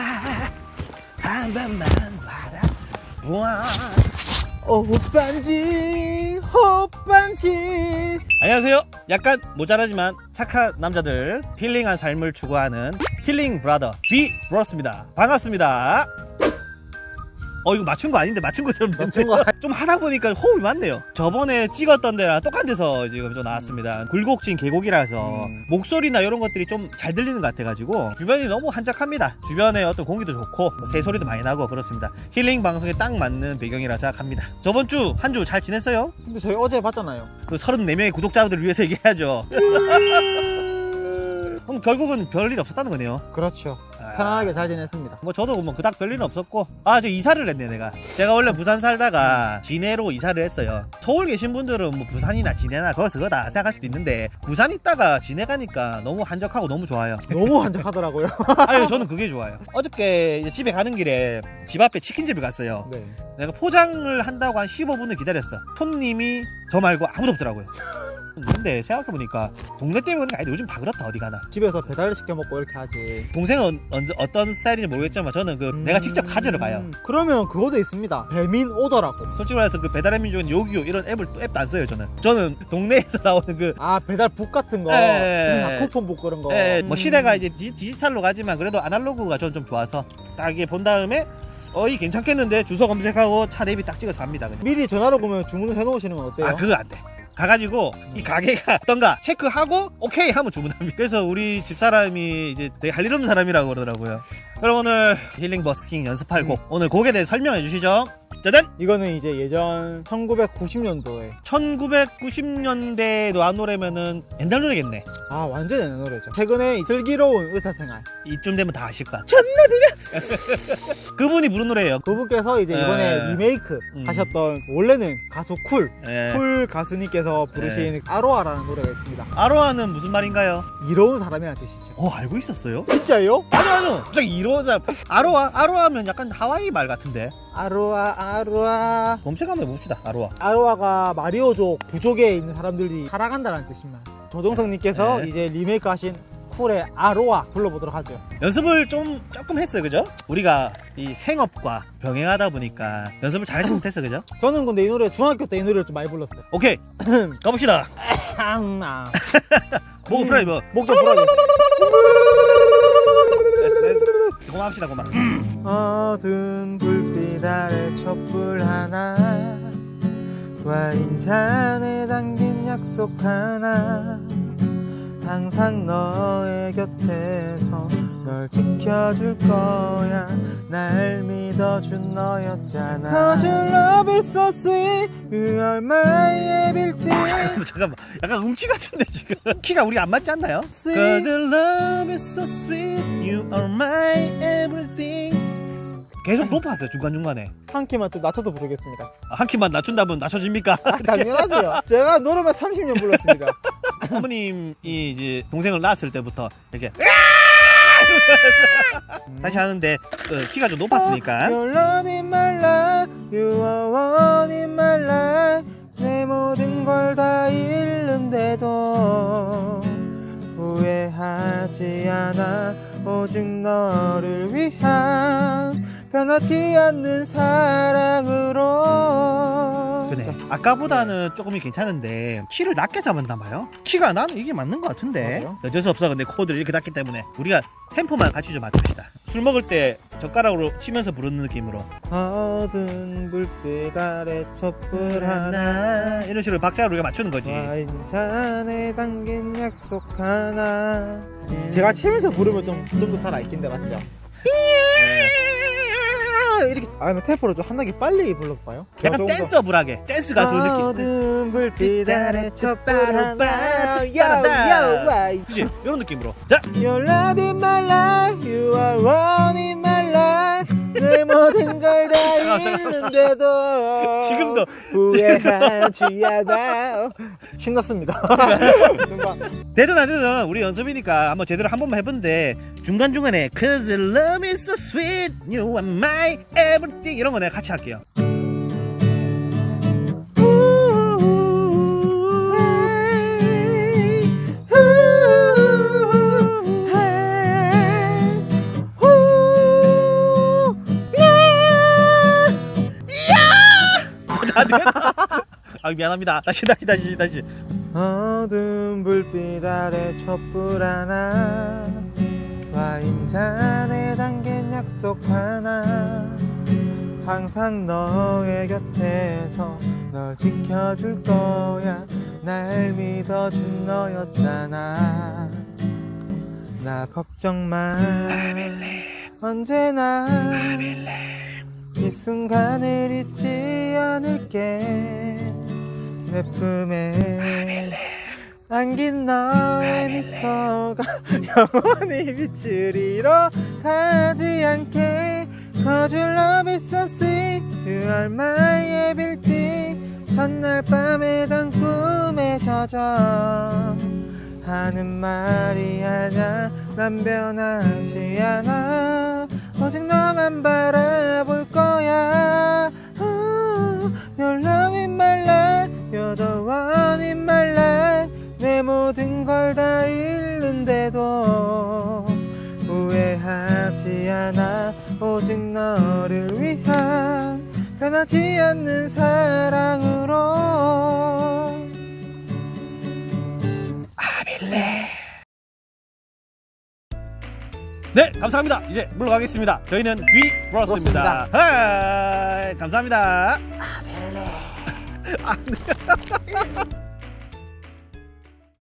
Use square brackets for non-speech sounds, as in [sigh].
한 번만 바라봐 호반지 호반지 안녕하세요. 약간 모자라지만 착한 남자들 힐링한 삶을 추구하는 힐링 브라더 비 브로스입니다. 반갑습니다 어 이거 맞춘 거 아닌데 맞춘 것처럼 맞춘. 거 [laughs] 좀 하다 보니까 호흡이 맞네요 저번에 찍었던 데랑 똑같은 데서 지금 좀 나왔습니다 굴곡진 계곡이라서 음. 목소리나 이런 것들이 좀 잘 들리는 것 같아가지고 주변이 너무 한적합니다 주변에 어떤 공기도 좋고 뭐 새소리도 많이 나고 그렇습니다 힐링 방송에 딱 맞는 배경이라 생각합니다 저번 주 한 주 잘 지냈어요? 근데 저희 어제 봤잖아요 그 34명의 구독자분들을 위해서 얘기해야죠. [laughs] 그럼 결국은 별일 없었다는 거네요. 그렇죠 아, 편안하게 잘 지냈습니다. 뭐 저도 뭐 그닥 별일은 없었고 아 저 이사를 했네 내가. 제가 원래 부산 살다가 진해로 이사를 했어요. 서울 계신 분들은 뭐 부산이나 진해나 거기서 그거다 생각할 수도 있는데 부산 있다가 진해 가니까 너무 한적하고 너무 좋아요. [laughs] 너무 한적하더라고요. 아유 저는 그게 좋아요. 어저께 이제 집에 가는 길에 집 앞에 치킨집을 갔어요. 네. 내가 포장을 한다고 한 15분을 기다렸어. 손님이 저 말고 아무도 없더라고요. 근데 생각해보니까 동네 때문에 그런 게 아니라 요즘 다 그렇다 어디 가나. 집에서 배달 시켜 먹고 이렇게 하지 동생은 언제, 어떤 스타일인지 모르겠지만 저는 그 내가 직접 가지러 가요. 음, 그러면 그것도 있습니다 배민 오더라고 솔직히 말해서 그 배달의 민족은 요기요 이런 앱을 또 앱도 안 써요 저는. 저는 동네에서 [laughs] 나오는 그 아 배달 북 같은 거 예, 예, 음, 쿠폰 북 그런 거 예, 뭐 음. 시대가 이제 디, 디지털로 가지만 그래도 아날로그가 저는 좀 좋아서 딱 이게 본 다음에 어이 괜찮겠는데 주소 검색하고 차 대비 딱 찍어서 갑니다 그냥. 미리 전화로 보면 주문을 해놓으시는 건 어때요? 아 그거 안 돼. 가가지고 이 가게가 [laughs] 어떤가 체크하고 오케이 하면 주문합니다. 그래서 우리 집사람이 이제 되게 할 일 없는 사람이라고 그러더라고요. 그럼 오늘 힐링 버스킹 연습할 곡 오늘 곡에 대해 설명해 주시죠. 짜잔! 이거는 이제 예전 1990년도에 1990년대 노안 노래면은 옛날 노래겠네. 아 완전 옛날 노래죠 최근에 이 슬기로운 의사생활 이쯤 되면 다 아실 거야. 존나 비려! [laughs] 그분이 부른 노래예요. 그분께서 이제 이번에 예. 리메이크 음. 하셨던 원래는 가수 쿨, 예. 쿨 가수님께서 부르신 아로아라는 노래가 있습니다. 아로하는 무슨 말인가요? 이로운 사람이라는 뜻이죠. 어 알고 있었어요? 진짜요? 아니 아니 갑자기 이런 사람 아로하 아로하면 약간 하와이 말 같은데 아로아, 아로아. 검색 한번 해봅시다 아로하 아로아가 마리오족 부족에 있는 사람들이 살아간다는 뜻입니다. 조동석님께서 네. 이제 리메이크 하신 쿨의 아로아 불러보도록 하죠. 연습을 좀 조금 했어요 그죠? 우리가 이 생업과 병행하다 보니까 연습을 잘했으면 못했어 그죠? [laughs] 저는 근데 이 노래 중학교 때 이 노래를 좀 많이 불렀어요. 오케이 [clears throat] 가봅시다. [laughs] 풀어야 뭐 목좀 됐어 고맙시다 고마 어두운 불빛 아래 촛불 하나 와인잔에 담긴 약속 하나 항상 너의 곁에서 널 지켜줄 거야. 날 믿어준 너였잖아. Cause your love is so sweet. You are my everything 잠깐만 약간 음치 같은데 지금. [laughs] 키가 우리 안 맞지 않나요? Cause your love is so sweet. You are my everything. 계속 높았어요 중간중간에. 한 키만 좀 낮춰서 부르겠습니다. 아, 한 키만 낮춘다면 낮춰집니까? 아, [laughs] 당연하죠. 제가 노래만 30년 불렀습니다. [laughs] 어머님이 이제 동생을 낳았을 때부터 이렇게 다시 하는데 그 키가 좀 높았으니까. You're in my life, you are one in my life. 모든 걸 다 잃는데도 후회하지 않아. 오직 너를 위한 변하지 않는 사랑으로. 그래 아까보다는 조금이 괜찮은데 키를 낮게 잡았나 봐요 키가 나는 이게 맞는 것 같은데 맞아요? 어쩔 수 없어 근데 코드를 이렇게 낮기 때문에 우리가 템포만 같이 좀 맞춥시다 술 먹을 때 젓가락으로 치면서 부르는 느낌으로 어두운 불빛 아래 촛불 하나. 이런 식으로 박자를 우리가 맞추는 거지 와인 잔에 담긴 약속 하나 제가 치면서 부르면 좀좀더잘 알긴데 맞죠? 네. 이렇게. 아니면 템포를 좀 한나게 빨리 불러볼까요? 약간 댄서블하게. 댄스 가수 느낌. 어두운 불빛 아래 빠라빠. 요요 그치 이런 느낌으로. 자. You're not in my life. You are one in my life. 내 모든 걸 다 잠깐만, 잠깐만. 잃는데도 [laughs] 지금도. 후회하지 않아 신났습니다. 되든 안 되든 우리 연습이니까 한번 제대로 한 번만 해본데 중간중간에 Cause love is so sweet You are my everything 이런 거 내가 같이 할게요. 안 네. 아, 아 미안합니다. [laughs] 다시 다시 다시 다시. 어두운 불빛 아래 촛불 하나 와인잔에 담긴 약속 하나 항상 너의 곁에서 널 지켜줄 거야. 날 믿어준 너였잖아. 나 걱정 마. 언제나 이 순간을 잊지 않을게 내 품에 안긴 너의 미소가 영원히 빛을 잃어 가지 않게 Cause your love is so sweet You are my everything 첫날 밤에 단 꿈에 젖어 하는 말이 아냐 난 변하지 않아 오직 너만 바라볼 거야 오직 너를 위한 변하지 않는 사랑으로 네 감사합니다. 이제 물러가겠습니다. 저희는 비 브로스입니다. 하이, 감사합니다. 아 멜레. [laughs] [laughs]